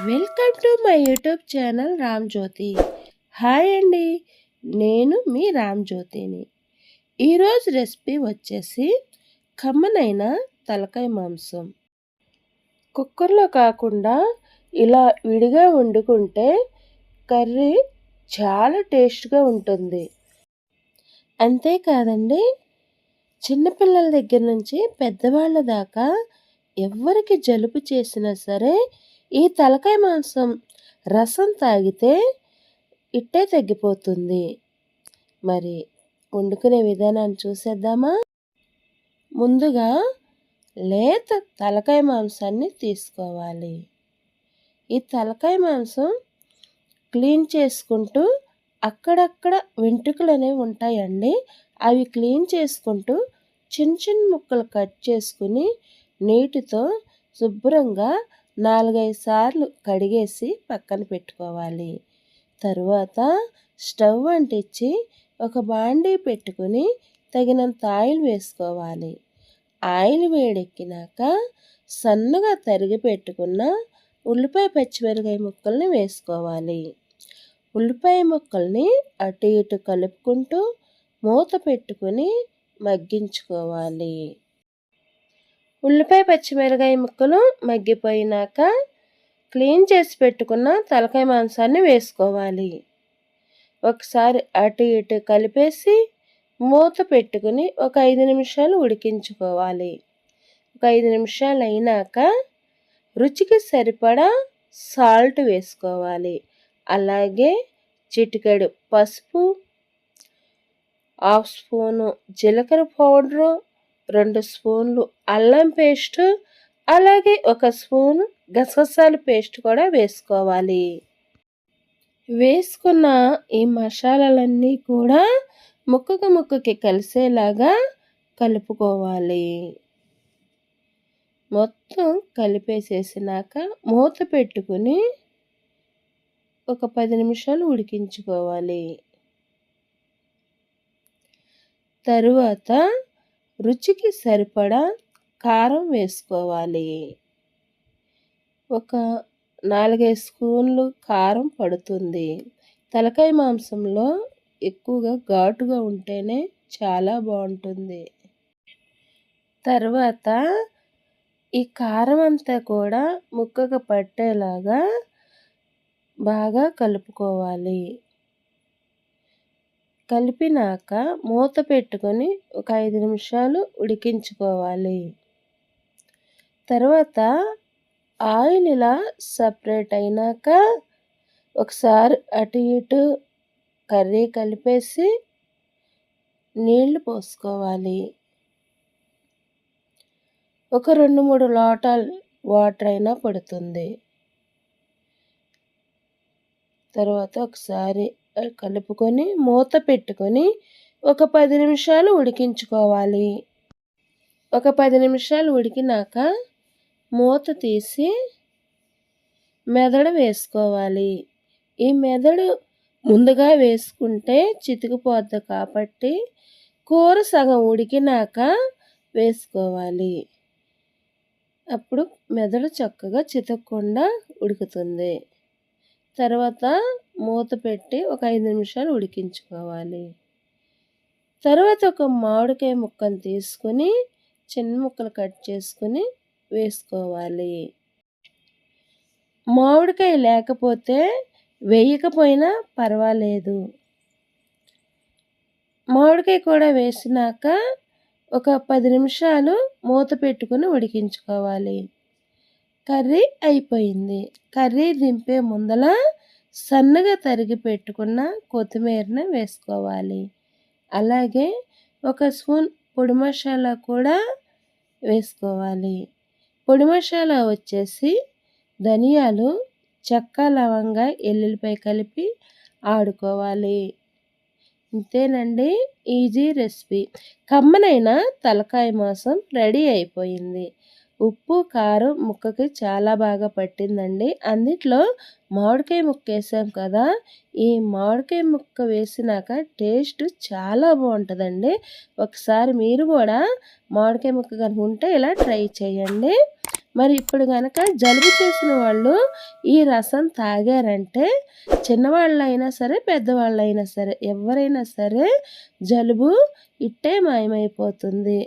Welcome to my YouTube channel Ram Jyothi. Hi అండి. నేను మీ రామ్ జ్యోతిని. ఈరోజు రెసిపీ వచ్చేసి కమ్మనైన తలకాయ మాంసం. కుక్కర్లో కాకుండా ఇలా విడిగా వండుకుంటే కర్రీ చాలా టేస్ట్గా ఉంటుంది. అంతేకాదండి చిన్నపిల్లల దగ్గర నుంచి పెద్దవాళ్ళ దాకా ఎవరికి జలుబు చేసినా సరే ఈ తలకాయ మాంసం రసం తాగితే ఇట్టే తగ్గిపోతుంది. మరి వండుకునే విధానాన్ని చూసేద్దామా? ముందుగా లేత తలకాయ మాంసాన్ని తీసుకోవాలి. ఈ తలకాయ మాంసం క్లీన్ చేసుకుంటూ అక్కడక్కడ వెంట్రుకలు అనేవి ఉంటాయండి. అవి క్లీన్ చేసుకుంటూ చిన్న చిన్న ముక్కలు కట్ చేసుకుని నీటితో శుభ్రంగా నాలుగైదు సార్లు కడిగేసి పక్కన పెట్టుకోవాలి. తరువాత స్టవ్ అంటించి ఒక బాండీ పెట్టుకుని తగినంత ఆయిల్ వేసుకోవాలి. ఆయిల్ వేడెక్కినాక సన్నగా తరిగి పెట్టుకున్న ఉల్లిపాయ పచ్చిమిరకాయ ముక్కల్ని వేసుకోవాలి. ఉల్లిపాయ ముక్కల్ని అటు ఇటు కలుపుకుంటూ మూత పెట్టుకుని మగ్గించుకోవాలి. ఉల్లిపాయ పచ్చిమిరకాయ ముక్కలు మగ్గిపోయినాక క్లీన్ చేసి పెట్టుకున్న తలకాయ మాంసాన్ని వేసుకోవాలి. ఒకసారి అటు ఇటు కలిపేసి మూత పెట్టుకుని ఒక ఐదు నిమిషాలు ఉడికించుకోవాలి. ఒక ఐదు నిమిషాలు అయినాక రుచికి సరిపడా సాల్ట్ వేసుకోవాలి. అలాగే చిటికెడు పసుపు హాఫ్ స్పూను జీలకర్ర పౌడరు రెండు స్పూన్లు అల్లం పేస్ట్ అలాగే ఒక స్పూన్ గసగసాల పేస్ట్ కూడా వేసుకోవాలి. వేసుకున్న ఈ మసాలాలన్నీ కూడా ముక్కకు ముక్కకి కలిసేలాగా కలుపుకోవాలి. మొత్తం కలిపేసేసినాక మూత పెట్టుకుని ఒక పది నిమిషాలు ఉడికించుకోవాలి. తరువాత రుచికి సరిపడా కారం వేసుకోవాలి. ఒక నాలుగైదు స్పూన్లు కారం పడుతుంది. తలకాయ మాంసంలో ఎక్కువగా ఘాటుగా ఉంటేనే చాలా బాగుంటుంది. తర్వాత ఈ కారం అంతా కూడా ముక్కకు పట్టేలాగా బాగా కలుపుకోవాలి. కలిపినాక మూత పెట్టుకొని ఒక ఐదు నిమిషాలు ఉడికించుకోవాలి. తర్వాత ఆయిల్ ఇలా సపరేట్ అయినాక ఒకసారి అటు ఇటు కర్రీ కలిపేసి నీళ్ళు పోసుకోవాలి. ఒక రెండు మూడు లోటాలు వాటర్ అయినా పడుతుంది. తర్వాత ఒకసారి కలుపుకొని మూత పెట్టుకొని ఒక పది నిమిషాలు ఉడికించుకోవాలి. ఒక పది నిమిషాలు ఉడికినాక మూత తీసి మెదడు వేసుకోవాలి. ఈ మెదడు ముందుగా వేసుకుంటే చితికిపోద్ది కాబట్టి కూర సగం ఉడికినాక వేసుకోవాలి. అప్పుడు మెదడు చక్కగా చితకకుండా ఉడుకుతుంది. తర్వాత మూత పెట్టి ఒక ఐదు నిమిషాలు ఉడికించుకోవాలి. తర్వాత ఒక మామిడికాయ ముక్కను తీసుకొని చిన్న ముక్కలు కట్ చేసుకొని వేసుకోవాలి. మామిడికాయ లేకపోతే వేయకపోయినా పర్వాలేదు. మామిడికాయ కూడా వేసినాక ఒక పది నిమిషాలు మూత పెట్టుకుని ఉడికించుకోవాలి. కర్రీ అయిపోయింది. కర్రీ దింపే ముందల సన్నగా తరిగి పెట్టుకున్న కొత్తిమీరని వేసుకోవాలి. అలాగే ఒక స్పూన్ పొడి మసాలా కూడా వేసుకోవాలి. పొడి మసాలా వచ్చేసి ధనియాలు చెక్క లవంగ ఎల్లుల్లిపై కలిపి ఆడుకోవాలి. ఇంతేనండి ఈజీ రెసిపీ. కమ్మనైన తలకాయ మాసం రెడీ అయిపోయింది. ఉప్పు కారం ముక్కకి చాలా బాగా పట్టిందండి. అందుట్లో మామిడికాయ ముక్క వేసాం కదా ఈ మామిడికాయ ముక్క వేసినాక టేస్ట్ చాలా బాగుంటుందండి. ఒకసారి మీరు కూడా మామిడికాయ ముక్క కనుక ఉంటే ఇలా ట్రై చేయండి. మరి ఇప్పుడు కనుక జలుబు చేసిన వాళ్ళు ఈ రసం తాగారంటే చిన్నవాళ్ళైనా సరే పెద్దవాళ్ళైనా సరే ఎవరైనా సరే జలుబు ఇట్టే మాయమైపోతుంది.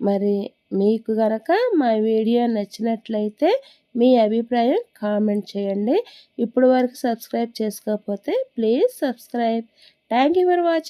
మరి మీకు గనక మా వీడియో నచ్చినట్లయితే మీ అభిప్రాయం కామెంట్ చేయండి. ఇప్పుడు వరకు సబ్స్క్రైబ్ చేసుకోకపోతే please subscribe. Thank you for watching.